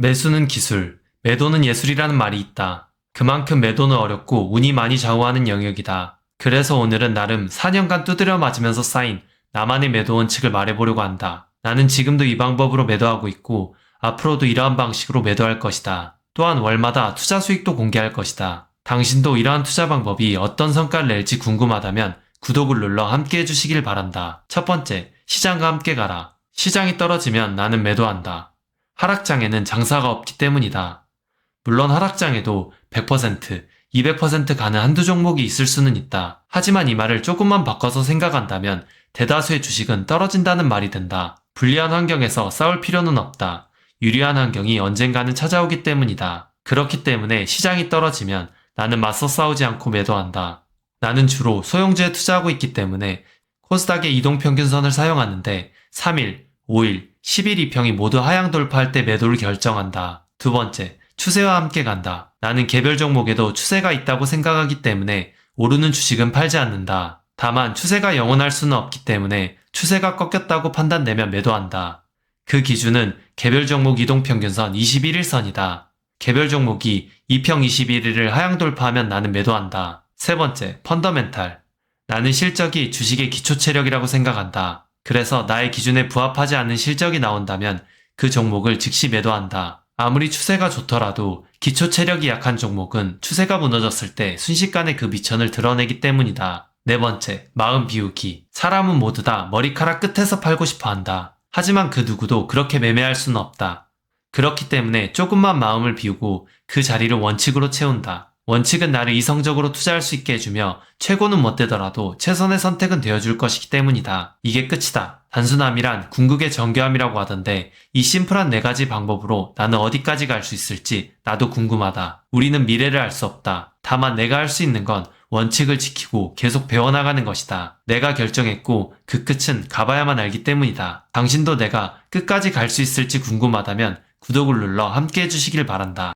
매수는 기술, 매도는 예술이라는 말이 있다. 그만큼 매도는 어렵고 운이 많이 좌우하는 영역이다. 그래서 오늘은 나름 4년간 두드려 맞으면서 쌓인 나만의 매도 원칙을 말해보려고 한다. 나는 지금도 이 방법으로 매도하고 있고 앞으로도 이러한 방식으로 매도할 것이다. 또한 월마다 투자 수익도 공개할 것이다. 당신도 이러한 투자 방법이 어떤 성과를 낼지 궁금하다면 구독을 눌러 함께 해주시길 바란다. 첫 번째, 시장과 함께 가라. 시장이 떨어지면 나는 매도한다. 하락장에는 장사가 없기 때문이다. 물론 하락장에도 100%, 200% 가는 한두 종목이 있을 수는 있다. 하지만 이 말을 조금만 바꿔서 생각한다면 대다수의 주식은 떨어진다는 말이 된다. 불리한 환경에서 싸울 필요는 없다. 유리한 환경이 언젠가는 찾아오기 때문이다. 그렇기 때문에 시장이 떨어지면 나는 맞서 싸우지 않고 매도한다. 나는 주로 소형주에 투자하고 있기 때문에 코스닥의 이동평균선을 사용하는데 3일, 5일, 10일 2평이 모두 하향 돌파할 때 매도를 결정한다. 두 번째, 추세와 함께 간다. 나는 개별 종목에도 추세가 있다고 생각하기 때문에 오르는 주식은 팔지 않는다. 다만 추세가 영원할 수는 없기 때문에 추세가 꺾였다고 판단되면 매도한다. 그 기준은 개별 종목 이동 평균선 21일선이다. 개별 종목이 2평 21일을 하향 돌파하면 나는 매도한다. 세 번째, 펀더멘탈. 나는 실적이 주식의 기초 체력이라고 생각한다. 그래서 나의 기준에 부합하지 않는 실적이 나온다면 그 종목을 즉시 매도한다. 아무리 추세가 좋더라도 기초 체력이 약한 종목은 추세가 무너졌을 때 순식간에 그 미천을 드러내기 때문이다. 네 번째, 마음 비우기. 사람은 모두 다 머리카락 끝에서 팔고 싶어 한다. 하지만 그 누구도 그렇게 매매할 수는 없다. 그렇기 때문에 조금만 마음을 비우고 그 자리를 원칙으로 채운다. 원칙은 나를 이성적으로 투자할 수 있게 해주며 최고는 못 되더라도 최선의 선택은 되어줄 것이기 때문이다. 이게 끝이다. 단순함이란 궁극의 정교함이라고 하던데 이 심플한 네 가지 방법으로 나는 어디까지 갈 수 있을지 나도 궁금하다. 우리는 미래를 알 수 없다. 다만 내가 할 수 있는 건 원칙을 지키고 계속 배워나가는 것이다. 내가 결정했고 그 끝은 가봐야만 알기 때문이다. 당신도 내가 끝까지 갈 수 있을지 궁금하다면 구독을 눌러 함께 해주시길 바란다.